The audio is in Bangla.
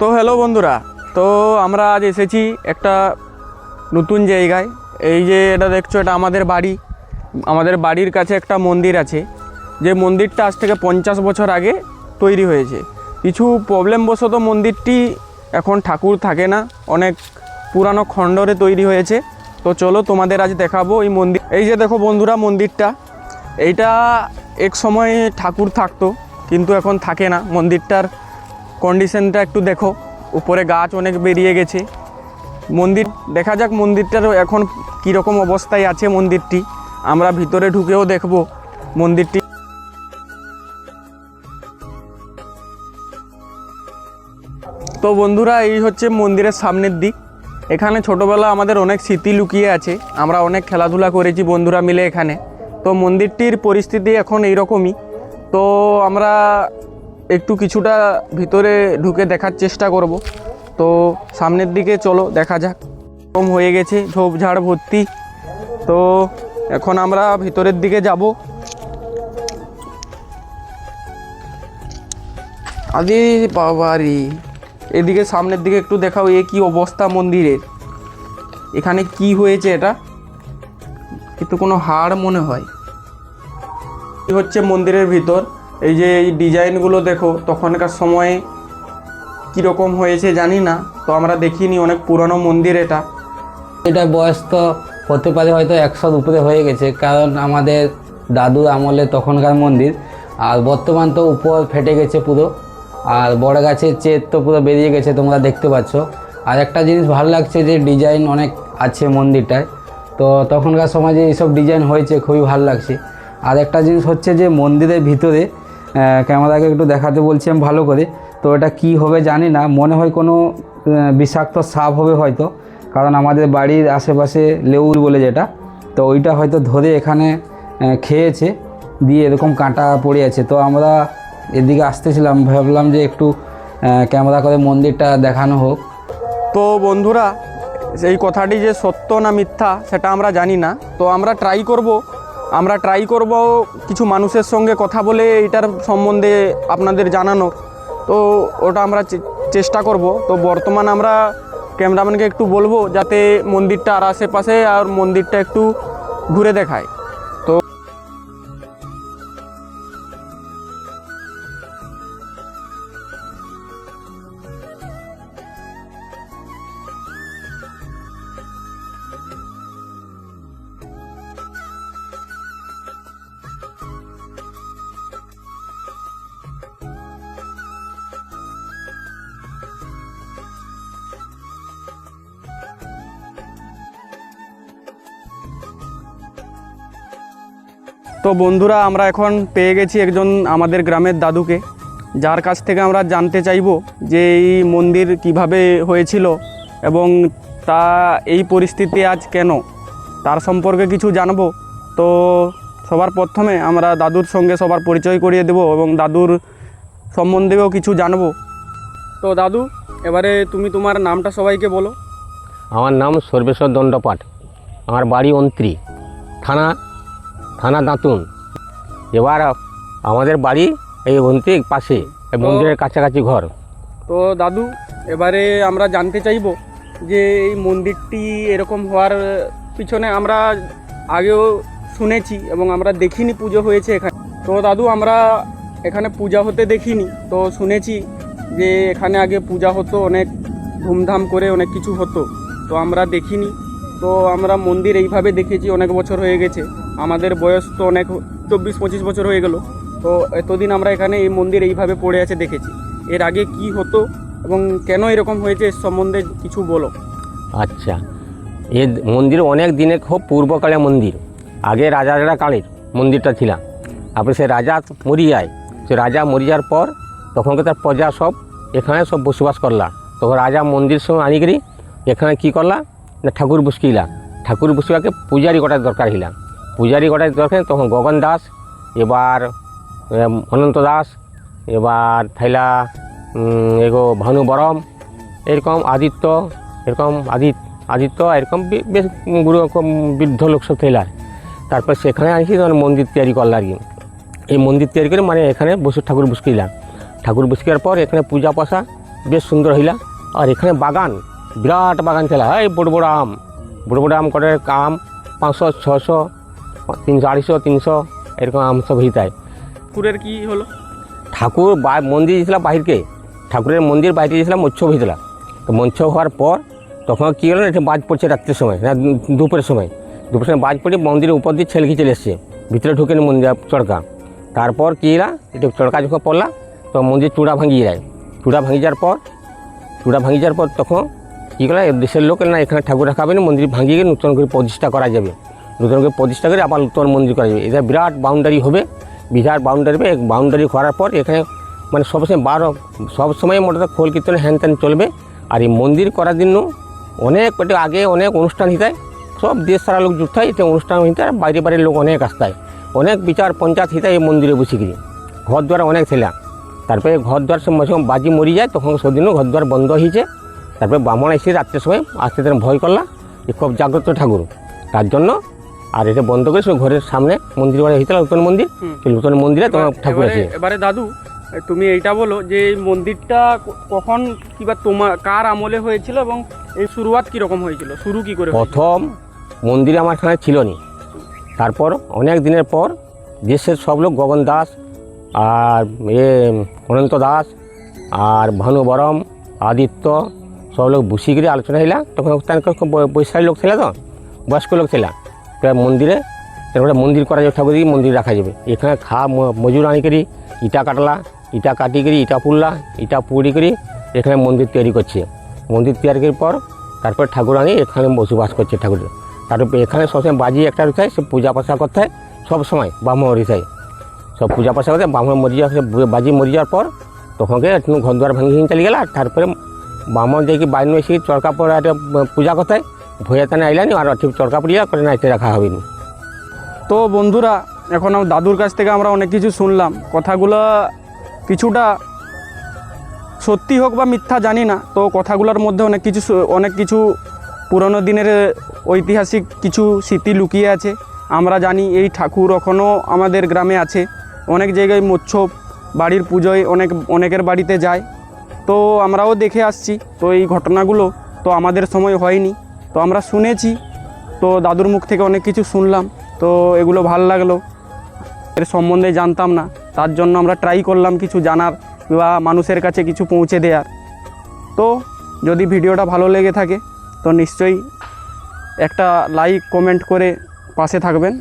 তো হ্যালো বন্ধুরা, তো আমরা আজ এসেছি একটা নতুন জায়গায়। এই যে এটা দেখছ, এটা আমাদের বাড়ি। আমাদের বাড়ির কাছে একটা মন্দির আছে, যে মন্দিরটা আজ থেকে পঞ্চাশ বছর আগে তৈরি হয়েছে। কিছু প্রবলেম বশত মন্দিরটি এখন ঠাকুর থাকে না, অনেক পুরানো খণ্ডরে তৈরি হয়েছে। তো চলো তোমাদের আজ দেখাবো এই মন্দির। এই যে দেখো বন্ধুরা মন্দিরটা, এইটা এক সময় ঠাকুর থাকতো, কিন্তু এখন থাকে না। মন্দিরটার কন্ডিশনটা একটু দেখো। উপরে গাছ অনেক বেরিয়ে গেছে। মন্দির, দেখা যাক মন্দিরটার এখন কীরকম অবস্থায় আছে মন্দিরটি। আমরা ভিতরে ঢুকেও দেখব মন্দিরটি। তো বন্ধুরা, এই হচ্ছে মন্দিরের সামনের দিক। এখানে ছোটোবেলা আমাদের অনেক স্মৃতি লুকিয়ে আছে। আমরা অনেক খেলাধুলা করেছি বন্ধুরা মিলে এখানে। তো মন্দিরটির পরিস্থিতি এখন এইরকমই। তো আমরা একটু কিছুটা ভিতরে ঢুকে দেখার চেষ্টা করব। তো সামনের দিকে চলো, দেখা যাক। কম হয়ে গেছে, ঝোপঝাড় ভর্তি। তো এখন আমরা ভিতরের দিকে যাব। আরে বাবারি। এদিকে সামনের দিকে একটু দেখাও, এ কি অবস্থা মন্দিরের? এখানে কি হয়েছে এটা? কিন্তু কোনো হাড় মনে হয়। হচ্ছে মন্দিরের ভিতর। এই যে এই ডিজাইনগুলো দেখো, তখনকার সময়ে কীরকম হয়েছে জানি না, তো আমরা দেখিনি, অনেক পুরনো মন্দির এটা। এটা বয়স তো হতে পারে হয়তো একশোর উপরে হয়ে গেছে, কারণ আমাদের দাদুর আমলে তখনকার মন্দির, আর বর্তমান তো উপর ফেটে গেছে পুরো, আর বড় গাছের চেত তো পুরো বেরিয়ে গেছে, তোমরা দেখতে পাচ্ছ। আর একটা জিনিস ভালো লাগছে যে ডিজাইন অনেক আছে মন্দিরটায়, তো তখনকার সমাজে এইসব ডিজাইন হয়েছে, খুবই ভালো লাগছে। আর একটা জিনিস হচ্ছে যে মন্দিরের ভিতরে ক্যামেরাকে একটু দেখাতে বলছি আমি ভালো করে। তো এটা কি হবে জানি না, মনে হয় কোনো বিষাক্ত সাপ হবে হয়তো, কারণ আমাদের বাড়ির আশেপাশে লেউর বলে যেটা। তো ওইটা হয়তো ধরে এখানে খেয়েছে, দিয়ে এরকম কাঁটা পড়ে আছে। তো আমরা এদিকে আসতেছিলাম, ভাবলাম যে একটু ক্যামেরা করে মন্দিরটা দেখানো হোক। তো বন্ধুরা, এই কথাটি যে সত্য না মিথ্যা, সেটা আমরা জানি না। তো আমরা ট্রাই করব আমরা ট্রাই করব কিছু মানুষের সঙ্গে কথা বলে এটার সম্বন্ধে আপনাদের জানানো। তো ওটা আমরা চেষ্টা করব। তো বর্তমান আমরা ক্যামেরাম্যানকে একটু বলব যাতে মন্দিরটা আর আশেপাশে আর মন্দিরটা একটু ঘুরে দেখায়। তো বন্ধুরা, আমরা এখন পেয়ে গেছি একজন আমাদের গ্রামের দাদুকে। যার কাছ থেকে আমরা জানতে চাইব যে এই মন্দির কীভাবে হয়েছিল এবং তা এই পরিস্থিতি আজ কেন? তার সম্পর্কে কিছু জানব। তো সবার প্রথমে আমরা দাদুর সঙ্গে সবার পরিচয় করিয়ে দেব এবং দাদুর সম্বন্ধেও কিছু জানব। তো দাদু, এবারে তুমি তোমার নামটা সবাইকে বলো। আমার নাম সর্বেশ্বর দণ্ডপাঠ। আমার বাড়ি অন্ত্রী, থানা থানা দাঁতুন। এবার আমাদের বাড়ি এই অন্ত্রী পাশে এই মন্দিরের কাছাকাছি ঘর। তো দাদু এবারে আমরা জানতে চাইব যে এই মন্দিরটি এরকম হওয়ার পিছনে আমরা আগেও শুনেছি এবং আমরা দেখিনি পুজো হয়েছে এখানে। তো দাদু আমরা এখানে পূজা হতে দেখিনি তো শুনেছি যে এখানে আগে পূজা হতো অনেক ধুমধাম করে অনেক কিছু হতো। তো আমরা দেখিনি তো আমরা মন্দির এইভাবে দেখেছি অনেক বছর হয়ে গেছে। আমাদের বয়স তো অনেক চব্বিশ, পঁচিশ বছর হয়ে গেল। তো এতদিন আমরা এখানে এই মন্দির এইভাবে পড়ে আছে দেখেছি। এর আগে কি হতো এবং কেন এরকম হয়েছে এর সম্বন্ধে কিছু বলো। আচ্ছা এ মন্দির অনেক দিনের খুব পূর্বকালে মন্দির, আগে রাজারা কালের মন্দিরটা ছিল। তারপরে সে রাজা মরি যায় সে রাজা মরি যাওয়ার পর তখনকে তার প্রজা সব এখানে সব বসবাস করলা। তখন রাজা মন্দির সঙ্গে আনিকরি, এখানে কি করলা? না ঠাকুর বসকিলা। ঠাকুর বসিবাকে পূজারি গোটার দরকার হিলা। পূজারি গোটার দরকার, তখন গগন দাস, এবার অনন্ত দাস, এবার থাইলা এগো ভানু বরম, এরকম আদিত্য, এরকম আদিত, আদিত্য, এরকম বেশ গুরু রকম বৃদ্ধ লোক সব থাইলা। তারপর সেখানে আনছি তখন মন্দির তৈরি করল আর কি এই মন্দির তৈরি করে মানে এখানে বসে ঠাকুর বসকিলাম ঠাকুর বসকিয়ার পর এখানে পূজা পাশা বেশ সুন্দর হইলা। আর এখানে বাগান, বিরাট বাগান ছিল এই বড় বড় আম, বড় বড় আম করে আম পাঁচশো ছশো তিনশো আড়াইশো তিনশো এরকম আম সব হইতায় ঠাকুরের কি হলো? ঠাকুর বা মন্দির গেছিলাম বাহিরকে। ঠাকুরের মন্দির বাইরে গেছিলাম মৎস্য হয়েছিল। তো মৎস্য হওয়ার পর তখন কী হলো না এটা বাজ পড়ছে রাত্রের সময় না দুপুরের সময়। দুপুরের সময় বাজ পড়ে মন্দিরের উপর দিয়ে ছেলকি চলে এসছে। ভিতরে ঢুকেনি মন্দির চড়কা তারপর কী এলা এটা চড়কা যখন পড়লা তো মন্দির চূড়া ভাঙিয়ে যায়। চূড়া ভাঙিয়ে যাওয়ার পর চূড়া ভাঙিয়ে যাওয়ার পর তখন কী করল এ দেশের লোক না এখানে ঠাকুর রাখাবে না মন্দির ভাঙিয়ে নতুন করে প্রতিষ্ঠা করা যাবে। নতুন প্রতিষ্ঠা করে আবার নতুন মন্দির করা যাবে এটা বিরাট বাউন্ডারি হবে। বিরাট বাউন্ডারি হবে। বাউন্ডারি করার পর এখানে মানে সবসময় বারো সবসময় মোটামুটি খোল কীর্তন হ্যান ত্যান চলবে। আর এই মন্দির করার জন্য অনেক একটু আগে অনেক অনুষ্ঠান হিতায় সব দেশ সারা লোক যুক্ত হয়। এতে অনুষ্ঠান হিতে আর বাইরে বাইরের লোক অনেক আসতায়। অনেক বিচার পঞ্চায়েত হিতায় এই মন্দিরে বসে গিয়ে। ঘর দ্বার অনেক ছিলাম তারপরে ঘর দ্বার যখন বাজি মরি যায়। তখন সেদিনও ঘর দ্বার বন্ধ হয়েছে তারপরে ব্রাহ্মণ এসে রাত্রের সময় আসতে ভয় করলা। যে খুব জাগ্রত ঠাকুর। তার জন্য আর এটা বন্ধ করে ঘরের সামনে মন্দির বাড়ি হয়েছিল নতুন মন্দির। নতুন মন্দিরে তোমার ঠাকুর আছে। এবারে দাদু তুমি এইটা বলো যে এই মন্দিরটা কখন কিবা তোমার কার আমলে হয়েছিল এবং এই শুরুয়াত কি রকম হয়েছিল? শুরু কি করে প্রথম মন্দিরে আমার এখানে ছিল নি তারপর অনেক দিনের পর দেশের সব লোক গগন দাস আর এ অনন্ত দাস আর ভানু বরম আদিত্য সব লোক বসে করে আলোচনা হইলা। তখন খুব বয়- লোক ছিল তো? বয়স্ক লোক ছিল। তো মন্দিরে তারপরে মন্দির করা যাবে ঠাকুর দিয়ে মন্দির রাখা যাবে। এখানে খা মজুর আনি করি ইটা কাটলা, ইটা কাটি করি, ইটা পুড়লা ইটা পুড়ি করি, এখানে মন্দির তৈরি করছে। মন্দির তৈরি করার পর, তারপর ঠাকুর আনি এখানে বসবাস করছে ঠাকুর তারপর এখানে সবসময় বাজি একটা রয়েছে সে পূজা পাশা করতে হয় সব সময় ব্রাহ্মণ রয়েছে সব পূজা পাশা করতে ব্রাহ্মণ মরি যাওয়ার বাজি মরি যাওয়ার পর তখনকে একটু ঘর দুয়ার ভাঙি ভেঙে চলে গেল তারপরে ব্রাহ্মণ দেখি বাইরে এসে চরকা পরে একটা পূজা করতে হয় ভয়ে তানে আইলানি আর ঠিক চরকা পড়িয়া করে নাইতে রাখা হবে তো বন্ধুরা, এখন দাদুর কাছ থেকে আমরা অনেক কিছু শুনলাম। কথাগুলো কিছুটা সত্যি হোক বা মিথ্যা জানি না, তো কথাগুলোর মধ্যে অনেক কিছু অনেক কিছু পুরনো দিনের ঐতিহাসিক কিছু স্মৃতি লুকিয়ে আছে। আমরা জানি এই ঠাকুর এখনও আমাদের গ্রামে আছে। অনেক জায়গায় মৎস্য বাড়ির পুজোয় অনেক, অনেকের বাড়িতে যায়। তো আমরাও দেখে আসছি। তো এই ঘটনাগুলো তো আমাদের সময় হয়নি। তো আমরা শুনেছি, তো দাদুর মুখ থেকে অনেক কিছু শুনলাম, তো এগুলো ভালো লাগল। এর সম্বন্ধে জানতাম না, তার জন্য আমরা ট্রাই করলাম কিছু জানার বা মানুষের কাছে কিছু পৌঁছে দেওয়ার তো যদি ভিডিওটা ভালো লেগে থাকে, তো নিশ্চয়ই একটা লাইক কমেন্ট করে পাশে থাকবেন।